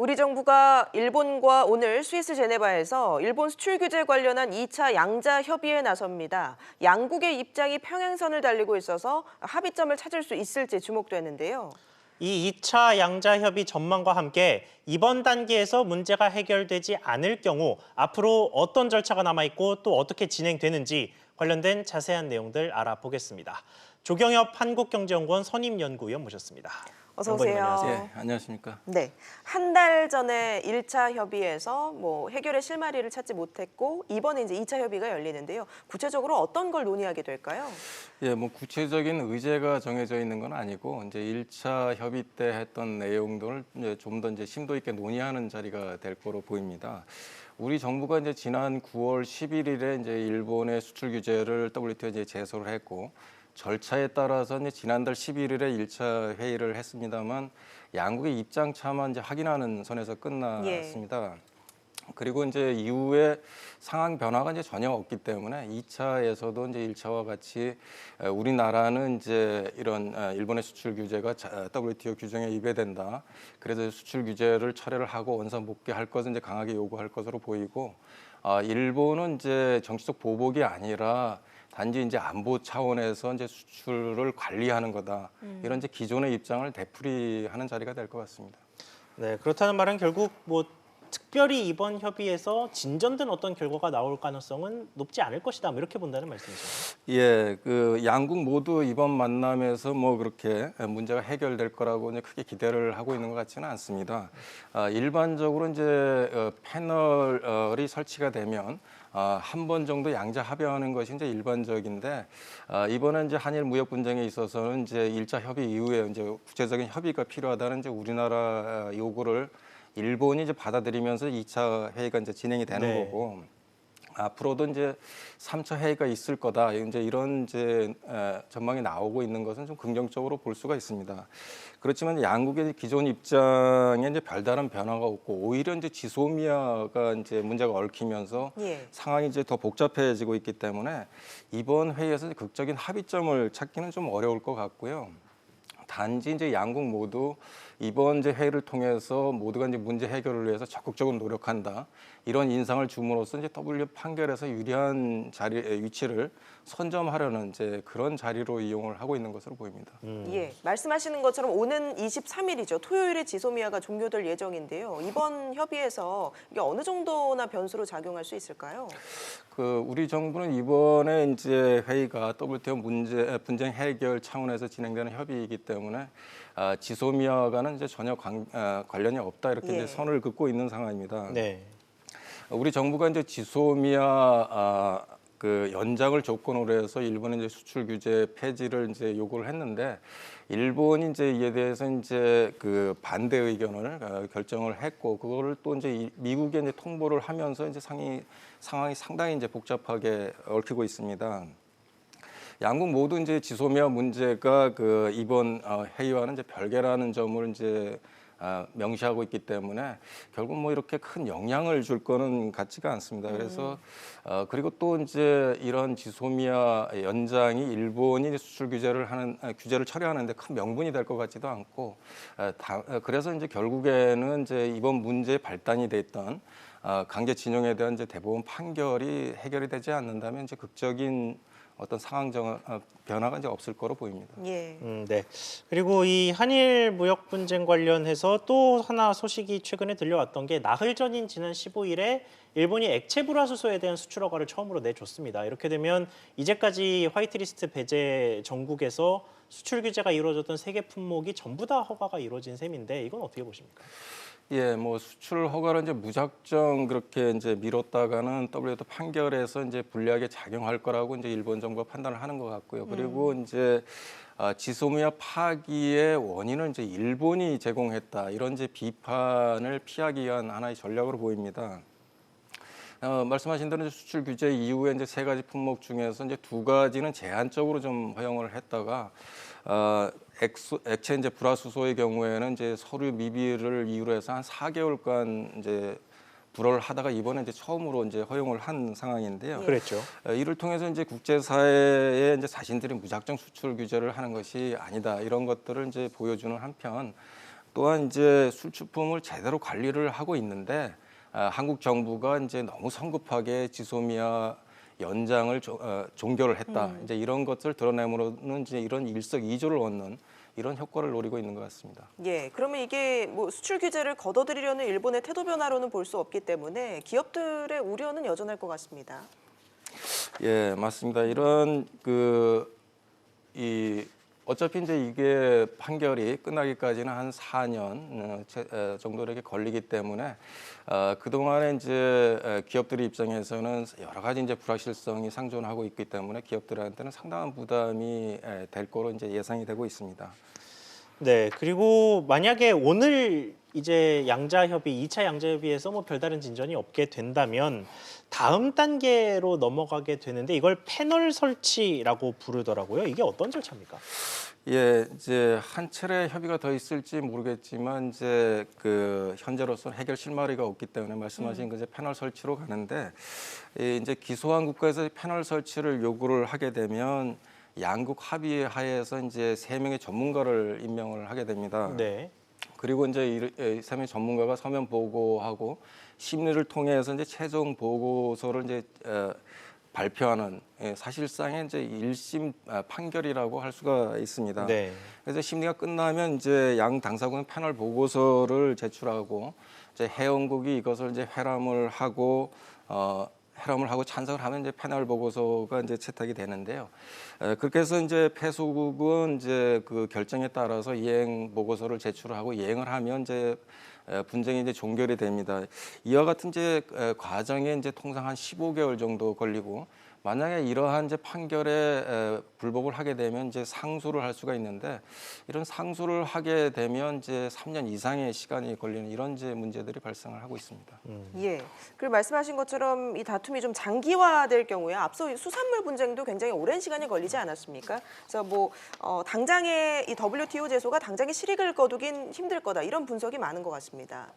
우리 정부가 일본과 오늘 스위스 제네바에서 일본 수출 규제 관련한 2차 양자 협의에 나섭니다. 양국의 입장이 평행선을 달리고 있어서 합의점을 찾을 수 있을지 주목되는데요. 이 2차 양자 협의 전망과 함께 이번 단계에서 문제가 해결되지 않을 경우 앞으로 어떤 절차가 남아 있고 또 어떻게 진행되는지 관련된 자세한 내용들 알아보겠습니다. 조경엽 한국경제연구원 선임연구위원 모셨습니다. 어서 오세요. 안녕하세요. 예, 안녕하십니까. 네. 한 달 전에 1차 협의에서 뭐 해결의 실마리를 찾지 못했고 이번에 이제 2차 협의가 열리는데요. 구체적으로 어떤 걸 논의하게 될까요? 예, 뭐 구체적인 의제가 정해져 있는 건 아니고 이제 1차 협의 때 했던 내용들을 좀 더 이제 심도 있게 논의하는 자리가 될 거로 보입니다. 우리 정부가 이제 지난 9월 11일에 이제 일본의 수출 규제를 WTO에 이제 제소를 했고 절차에 따라서 이제 지난달 11일에 1차 회의를 했습니다만 양국의 입장 차만 이제 확인하는 선에서 끝났습니다. 그리고 이제 이후에 상황 변화가 이제 전혀 없기 때문에 2차에서도 이제 1차와 같이 에, 우리나라는 이제 이런 에, 일본의 수출 규제가 자- WTO 규정에 위배된다. 그래서 수출 규제를 철회를 하고 원산 복귀할 것은 이제 강하게 요구할 것으로 보이고 아, 일본은 이제 정치적 보복이 아니라 단지 이제 안보 차원에서 이제 수출을 관리하는 거다. 이런 이제 기존의 입장을 되풀이하는 자리가 될 것 같습니다. 네, 그렇다는 말은 결국 뭐 특별히 이번 협의에서 진전된 어떤 결과가 나올 가능성은 높지 않을 것이다. 뭐 이렇게 본다는 말씀이죠. 예, 그 양국 모두 이번 만남에서 뭐 그렇게 문제가 해결될 거라고 이제 크게 기대를 하고 있는 것 같지는 않습니다. 아, 일반적으로 이제 어, 패널이 설치가 되면 아, 한 번 정도 양자 합의하는 것이 이제 일반적인데 아, 이번에 이제 한일 무역 분쟁에 있어서는 이제 일차 협의 이후에 이제 구체적인 협의가 필요하다는 이제 우리나라 요구를 일본이 이제 받아들이면서 2차 회의가 이제 진행이 되는 네. 거고 앞으로도 이제 3차 회의가 있을 거다. 이제 이런 이제 에, 전망이 나오고 있는 것은 좀 긍정적으로 볼 수가 있습니다. 그렇지만 양국의 기존 입장에 이제 별다른 변화가 없고 오히려 이제 지소미아가 이제 문제가 얽히면서 예. 상황이 이제 더 복잡해지고 있기 때문에 이번 회의에서 극적인 합의점을 찾기는 좀 어려울 것 같고요. 단지 이제 양국 모두 이번 이제 회의를 통해서 모두가 이제 문제 해결을 위해서 적극적으로 노력한다 이런 인상을 줌으로써 이제 W 판결에서 유리한 자리 에, 위치를 선점하려는 이제 그런 자리로 이용을 하고 있는 것으로 보입니다. 예, 말씀하시는 것처럼 오는 23일이죠. 토요일에 지소미아가 종료될 예정인데요. 이번 협의에서 이게 어느 정도나 변수로 작용할 수 있을까요? 그 우리 정부는 이번에 이제 회의가 WTO 문제 분쟁 해결 차원에서 진행되는 협의이기 때문에 아, 지소미아와는 이제 전혀 관, 아, 관련이 없다 이렇게 예. 이제 선을 긋고 있는 상황입니다. 네. 우리 정부가 이제 지소미아 아, 그 연장을 조건으로 해서 일본의 이제 수출 규제 폐지를 이제 요구를 했는데 일본이 이제 이에 대해서 이제 그 반대 의견을 어, 결정을 했고 그거를 또 이제 이- 미국에 이제 통보를 하면서 이제 상이 상황이 상당히 이제 복잡하게 얽히고 있습니다. 양국 모두 이제 지소미아 문제가 그 이번 어, 회의와는 이제 별개라는 점을 이제 아, 명시하고 있기 때문에 결국 뭐 이렇게 큰 영향을 줄 거는 같지가 않습니다. 그래서 어, 그리고 또 이제 이런 지소미아 연장이 일본이 수출 규제를 하는 아, 규제를 처리하는데 큰 명분이 될 것 같지도 않고 아, 다, 아, 그래서 이제 결국에는 이제 이번 문제의 발단이 됐던 아, 강제 진영에 대한 이제 대법원 판결이 해결이 되지 않는다면 이제 극적인 어떤 상황 정 어, 변화가 이제 없을 거로 보입니다. 예. 음, 네. 그리고 이 한일 무역 분쟁 관련해서 또 하나 소식이 최근에 들려왔던 게 나흘 전인 지난 15일에 일본이 액체 불화수소에 대한 수출 허가를 처음으로 내줬습니다. 이렇게 되면 이제까지 화이트리스트 배제 전국에서 수출 규제가 이루어졌던 세개 품목이 전부 다 허가가 이루어진 셈인데 이건 어떻게 보십니까? 예, 뭐 수출 허가를 이제 무작정 그렇게 이제 미뤘다가는 WTO 판결에서 이제 불리하게 작용할 거라고 이제 일본 정부가 판단을 하는 것 같고요. 그리고 이제 아, 지소미아 파기의 원인은 이제 일본이 제공했다 이런 이제 비판을 피하기 위한 하나의 전략으로 보입니다. 어, 말씀하신 대로 이제 수출 규제 이후에 이제 세 가지 품목 중에서 이제 두 가지는 제한적으로 좀 허용을 했다가 어, 액수, 액체 이제 불화수소의 경우에는 이제 서류 미비를 이유로 해서 한 4개월간 이제 불허를 하다가 이번에 이제 처음으로 이제 허용을 한 상황인데요. 그랬죠. 어, 이를 통해서 이제 국제사회에 이제 자신들이 무작정 수출 규제를 하는 것이 아니다 이런 것들을 이제 보여주는 한편 또한 이제 수출품을 제대로 관리를 하고 있는데 아, 한국 정부가 이제 너무 성급하게 지소미아 연장을 조- 어, 종결을 했다. 이제 이런 것을 드러내므로는 이제 이런 일석이조를 얻는 이런 효과를 노리고 있는 것 같습니다. 예, 그러면 이게 뭐 수출 규제를 걷어들이려는 일본의 태도 변화로는 볼 수 없기 때문에 기업들의 우려는 여전할 것 같습니다. 예, 맞습니다. 이런 그 이 어차피 이제 이게 판결이 끝나기까지는 한 4년 어, 채- 어, 정도 이렇게 걸리기 때문에 어, 그 동안에 이제 어, 기업들의 입장에서는 여러 가지 이제 불확실성이 상존하고 있기 때문에 기업들한테는 상당한 부담이 에, 될 거로 이제 예상이 되고 있습니다. 네, 그리고 만약에 오늘 이제 양자 협의, 2차 양자 협의에서 뭐 별다른 진전이 없게 된다면 다음 단계로 넘어가게 되는데 이걸 패널 설치라고 부르더라고요. 이게 어떤 절차입니까? 예, 이제 한 차례 협의가 더 있을지 모르겠지만 이제 그 현재로서는 해결 실마리가 없기 때문에 말씀하신 그 이제 패널 설치로 가는데 이 이제 기소한 국가에서 패널 설치를 요구를 하게 되면 양국 합의 하에서 이제 세 명의 전문가를 임명을 하게 됩니다. 네. 그리고 이제 이세 명의 전문가가 서면 보고하고 심리를 통해서 이제 최종 보고서를 이제 어, 발표하는 예, 사실상의 이제 일심 아, 판결이라고 할 수가 있습니다. 네. 그래서 심리가 끝나면 이제 양 당사국은 패널 보고서를 제출하고 이제 회원국이 이것을 이제 회람을 하고 어 회람을 하고 찬성을 하면 이제 패널 보고서가 이제 채택이 되는데요. 에, 그렇게 해서 이제 패소국은 이제 그 결정에 따라서 이행 보고서를 제출하고 이행을 하면 이제 에, 분쟁이 이제 종결이 됩니다. 이와 같은 이제 에, 과정에 이제 통상 한 15개월 정도 걸리고 만약에 이러한 이제 판결에 에, 불복을 하게 되면 이제 상소를 할 수가 있는데 이런 상소를 하게 되면 이제 3년 이상의 시간이 걸리는 이런 이제 문제들이 발생을 하고 있습니다. 예. 그리고 말씀하신 것처럼 이 다툼이 좀 장기화될 경우에 앞서 이 수산물 분쟁도 굉장히 오랜 시간이 걸리지 않았습니까? 그래서 뭐 어, 당장에 이 WTO 제소가 당장에 실익을 거두긴 힘들 거다 이런 분석이 많은 것 같습니다.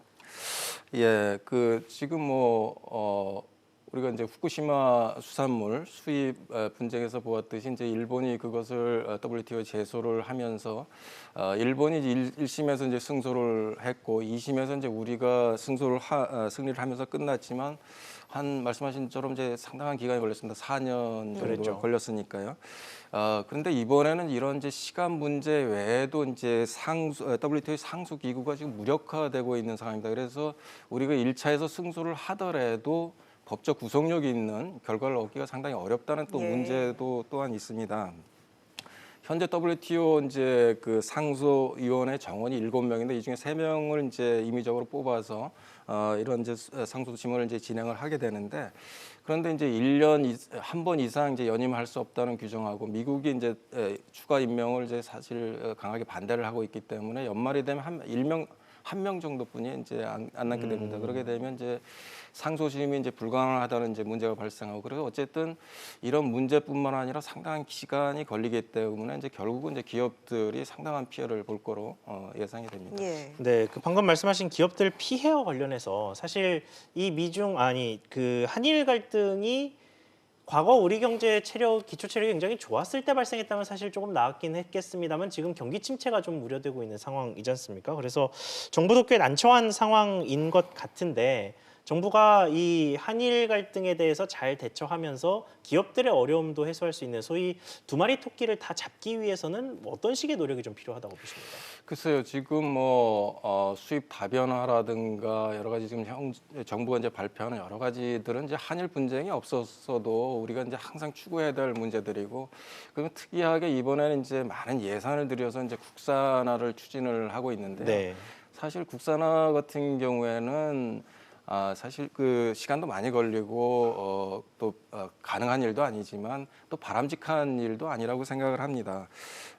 예, 그 지금 뭐 어, 우리가 이제 후쿠시마 수산물 수입 어, 분쟁에서 보았듯이 이제 일본이 그것을 어, WTO 제소를 하면서 어, 일본이 이제 일, 1심에서 이제 승소를 했고 2심에서 이제 우리가 승소를 하, 어, 승리를 하면서 끝났지만 한 말씀하신 처럼 이제 상당한 기간이 걸렸습니다. 4년 정도가 그랬죠. 걸렸으니까요. 어, 그런데 이번에는 이런 이제 시간 문제 외에도 이제 상수 어, WTO 상수 기구가 지금 무력화되고 있는 상황입니다. 그래서 우리가 1차에서 승소를 하더라도 법적 구속력이 있는 결과를 얻기가 상당히 어렵다는 또 예. 문제도 또한 있습니다. 현재 WTO 이제 그 상소 위원회 정원이 일곱 명인데 이 중에 세 명을 이제 임의적으로 뽑아서 어 이런 이제 상소 심의를 이제 진행을 하게 되는데 그런데 이제 1년 한 번 이상 이제 연임할 수 없다는 규정하고 미국이 이제 에, 추가 임명을 이제 사실 어, 강하게 반대를 하고 있기 때문에 연말이 되면 한 일명 한 명 정도뿐이 이제 안, 안 남게 됩니다. 그러게 되면 이제 상소심이 이제 불가능하다는 이제 문제가 발생하고 그래서 어쨌든 이런 문제뿐만 아니라 상당한 시간이 걸리기 때문에 이제 결국은 이제 기업들이 상당한 피해를 볼 거로 어, 예상이 됩니다. 예. 네, 그 방금 말씀하신 기업들 피해와 관련해서 사실 이 미중 아니 그 한일 갈등이 과거 우리 경제 체력 기초 체력이 굉장히 좋았을 때 발생했다면 사실 조금 나았긴 했겠습니다만 지금 경기 침체가 좀 우려되고 있는 상황이지 않습니까? 그래서 정부도 꽤 난처한 상황인 것 같은데 정부가 이 한일 갈등에 대해서 잘 대처하면서 기업들의 어려움도 해소할 수 있는 소위 두 마리 토끼를 다 잡기 위해서는 뭐 어떤 식의 노력이 좀 필요하다고 보십니까? 글쎄요, 지금 뭐 어, 수입 다변화라든가 여러 가지 지금 형, 정부가 이제 발표하는 여러 가지들은 이제 한일 분쟁이 없었어도 우리가 이제 항상 추구해야 될 문제들이고 그러면 특이하게 이번에는 이제 많은 예산을 들여서 이제 국산화를 추진을 하고 있는데요. 네. 사실 국산화 같은 경우에는 아, 사실 그 시간도 많이 걸리고 어, 또 어, 가능한 일도 아니지만 또 바람직한 일도 아니라고 생각을 합니다.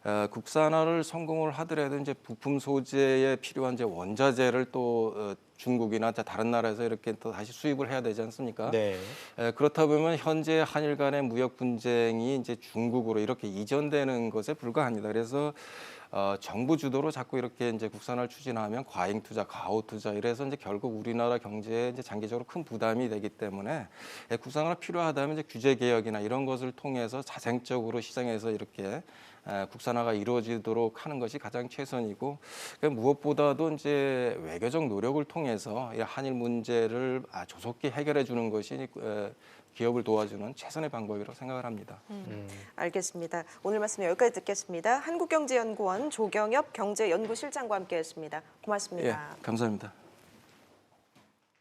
어, 국산화를 성공을 하더라도 이제 부품 소재에 필요한 이제 원자재를 또 어, 중국이나 다른 나라에서 이렇게 또 다시 수입을 해야 되지 않습니까? 네. 에, 그렇다 보면 현재 한일 간의 무역 분쟁이 이제 중국으로 이렇게 이전되는 것에 불과합니다. 그래서 어, 정부 주도로 자꾸 이렇게 이제 국산화를 추진하면 과잉 투자, 가오 투자 이래서 이제 결국 우리나라 경제에 이제 장기적으로 큰 부담이 되기 때문에 에, 국산화가 필요하다면 이제 규제 개혁이나 이런 것을 통해서 자생적으로 시장에서 이렇게 에, 국산화가 이루어지도록 하는 것이 가장 최선이고 그 무엇보다도 이제 외교적 노력을 통해서 이 한일 문제를 아, 조속히 해결해 주는 것이 에, 기업을 도와주는 최선의 방법이라고 생각을 합니다. 알겠습니다. 오늘 말씀 여기까지 듣겠습니다. 한국경제연구원 조경엽 경제연구실장과 함께했습니다. 고맙습니다. 예, 감사합니다.